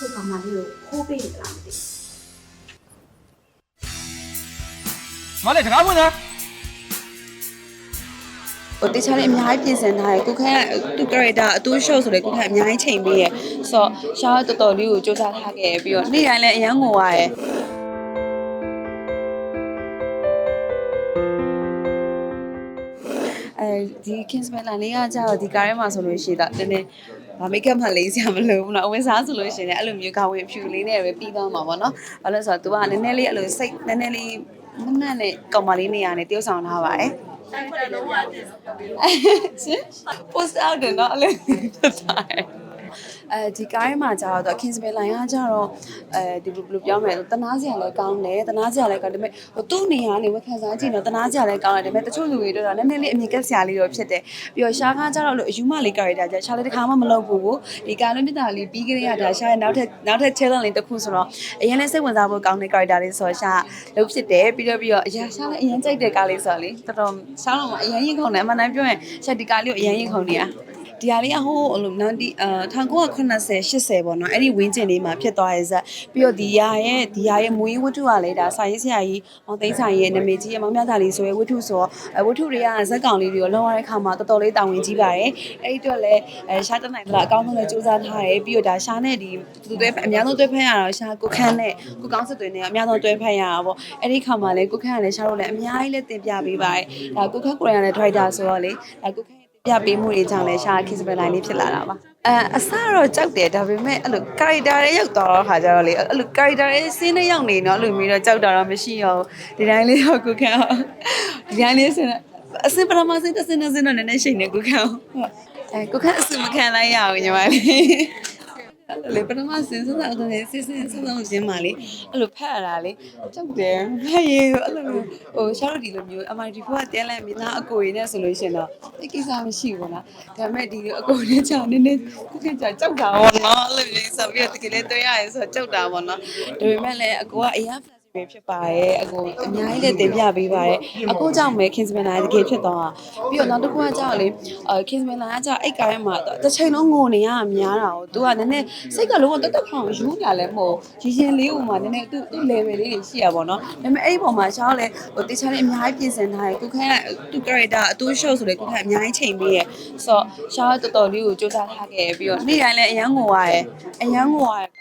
ကိုကောင်မလေးကိုခိုးပေးနေလားမသိမလေးတကားဖွင့်လားဟိုတခြားလေးအများကြီးပြင်ဆင်ထားတယ်ကိုခန့်ကသူ character အတူရှုပ်ဆိုလေကိုခန့်အများကြီးချိန်ပေးရယ်ဆိုတော့ရှားတော်တော်လေးကိုစူးစမ်းထားခဲ့ပြီးတော့နေ့တိုင်းလည်းအရန်ငိုရယ်အဲဒီ Kingsman လာလေးကကြာတော့ဒီကားထဲမှာဆိုလို့ရှိတာနည်းနည်း ဗာမိတ်ကပ်မှလေးစရာမလိုဘူးနော်အဝတ်စားဆိုလို့ရှိရင်လည်းအဲ့လိုမျိုးကဝင်ဖြူလေးနဲ့ပဲပြီးသွားမှာပေါ့နော်ဘာလို့လဲဆိုတော့ तू ကနည်းနည်းလေးအဲ့လိုစိတ်နည်းနည်းလေးမမတ်နဲ့ကောင်မလေးနေရာနဲ့တယောက်ဆောင်ထားပါတယ်ရှင် post out တယ်နော်အဲ့လိုဖြစ်သွားတယ် အဲဒီကားထဲမှာကျတော့ Kingsman line ကကျတော့အဲဒီဘယ်လိုပြောမလဲတနာစရာလည်းကောင်းတယ်တနာစရာလည်းကောင်းတယ်ဒါပေမဲ့ဟိုသူ့နေရာနေဝက်ခံစားကြည့်တော့တနာစရာလည်းကောင်းတယ်ဒါပေမဲ့တချို့လူတွေတော့နည်းနည်းလေးအမြင်ကက်စရာလေးတော့ဖြစ်တယ်ပြီးတော့ရှားကားကျတော့လို့အယူမလေး character ကျရှားလေးတစ်ခါမှမလုပ်ဘူးကိုဒီကားလုံးမြတ်တာလေးပြီးကြရတာရှားရဲ့နောက်ထပ်နောက်ထပ် challenge လေးတစ်ခုဆိုတော့အရင်လည်းစိတ်ဝင်စားဖို့ကောင်းတဲ့ character လေးဆိုတော့ရှားလုပ်ဖြစ်တယ်ပြီးတော့ပြီးတော့အရာရှားလည်းအရင်ကြိုက်တဲ့ကားလေးဆိုတော့လေတော်တော်ရှားတော့အရင်ရင်ခုန်တယ်အမှန်တမ်းပြောရင်ရှားဒီကားလေးကိုအရင်ရင်ခုန်နေတာ ဒီဟာလေးကဟိုအဲ့လို90အာ1980 80ပေါ့နော်အဲ့ဒီဝင်းကျင်လေးမှာဖြစ်သွားရဲ့ဇက်ပြီးတော့ဒီဟာရဲ့ဒီဟာရဲ့မွေးဝတ္ထုကလည်းဒါစာရေးဆရာကြီးမောင်သိန်းဆိုင်ရဲ့နာမည်ကြီးရဲ့မောင်မြတ်သားလေးဆိုရဲဝတ္ထုဆိုတော့အဲဝတ္ထုတွေကဇက်ကောင်လေးတွေကိုလောက်ရတဲ့ခါမှာတော်တော်လေးတာဝန်ကြီးပါတယ်အဲ့ဒီအတွက်လည်းအဲရှားတနိုင်လားအကောင်းဆုံးလည်းစူးစမ်းထားတယ်ပြီးတော့ဒါရှားနဲ့ဒီသူတွေအများဆုံးတွဲဖက်ရတာရှားကိုခန်းနဲ့ကိုကောင်းစစ်တွေနဲ့အများဆုံးတွဲဖက်ရတာပေါ့အဲ့ဒီခါမှာလည်းကိုခန်းကလည်းရှားတို့လည်းအများကြီးလည်းတင်ပြပေးပါတယ်ဒါကိုခန်းကိုရံနဲ့ဒရိုက်တာဆိုတော့လေဒါကိုခန်း ပြပေးမှုတွေကြောင့်လည်းရှာ kiss bell line လေးဖြစ်လာတာပါအဲအစတော့ကြောက်တယ်ဒါပေမဲ့အဲ့လို character တွေရောက်သွားတော့ခါကြတော့လေအဲ့လို character တွေစင်းနေရောက်နေတော့အဲ့လိုမျိုးတော့ကြောက်တာတော့မရှိရောဒီတိုင်းလေးတော့ကိုခံအောင်ဒီတိုင်းလေးစင်းအစင်ပထမစင်းတစ်စင်းတစ်စင်းတော့နည်းနည်းရှိနေကိုခံအောင်ဟုတ်အဲကိုခံအစင်မခံလိုက်ရအောင်ညီမလေး အဲ့လိုလေပထမစင်းစမ်းတော့တယ်စစ်စစ်စမ်းတော့ရင်းပါလေအဲ့လိုဖတ်ရတာလေကြောက်တယ်ဖတ်ရေအဲ့လိုမျိုးဟိုရှာတော့ဒီလိုမျိုး MIT4 ကတဲလန့်မိသားအကိုရင်းနဲ့ဆိုလို့ရှင်တော့ဒီကိစ္စမရှိဘူးလားဒါပေမဲ့ဒီအကိုရင်းချောင်းနည်းနည်းခုခေတ်ကျကြောက်တာပေါ့နော်အဲ့လိုမျိုးဆိုပြီးတော့တကယ်လည်းတွေ့ရရင်ဆိုတော့ကြောက်တာပေါ့နော်ဒါပေမဲ့လည်းအကိုကအရင် ပဲဖြစ်ပါရဲ့အကိုအများကြီးလည်းတင်ပြပေးပါရဲ့အခုကြောင့်ပဲ Kingsman လာတကယ်ဖြစ်သွားတာပြီးတော့နောက်တစ်ခုကကြောက်လေအဲ Kingsman လာကကြောက်အိတ်ကားထဲမှာတစ်ချိန်လုံးငိုနေရတာများတာကို तू ကနည်းနည်းစိတ်ကလုံးဝတက်တက်ဖောင်ယူနေတာလည်းမဟုတ်ရည်ရင်လေးဥမှာနည်းနည်းသူ့သူ့ level လေးတွေရှိရပါတော့ဒါပေမဲ့အဲ့ဒီပုံမှာရှောင်းလေဟိုတခြားလေးအများကြီးပြင်ဆင်ထားတယ်ကိုခန့်ကသူ့ character အတူရှုပ်ဆိုလေကိုခန့်အများကြီးချိန်ပေးရဲ့ဆိုတော့ရှောင်းတော်တော်လေးကိုစူးစမ်းထားခဲ့ပြီးတော့နေ့တိုင်းလည်းအရန်ငိုရရဲ့အရန်ငိုရရဲ့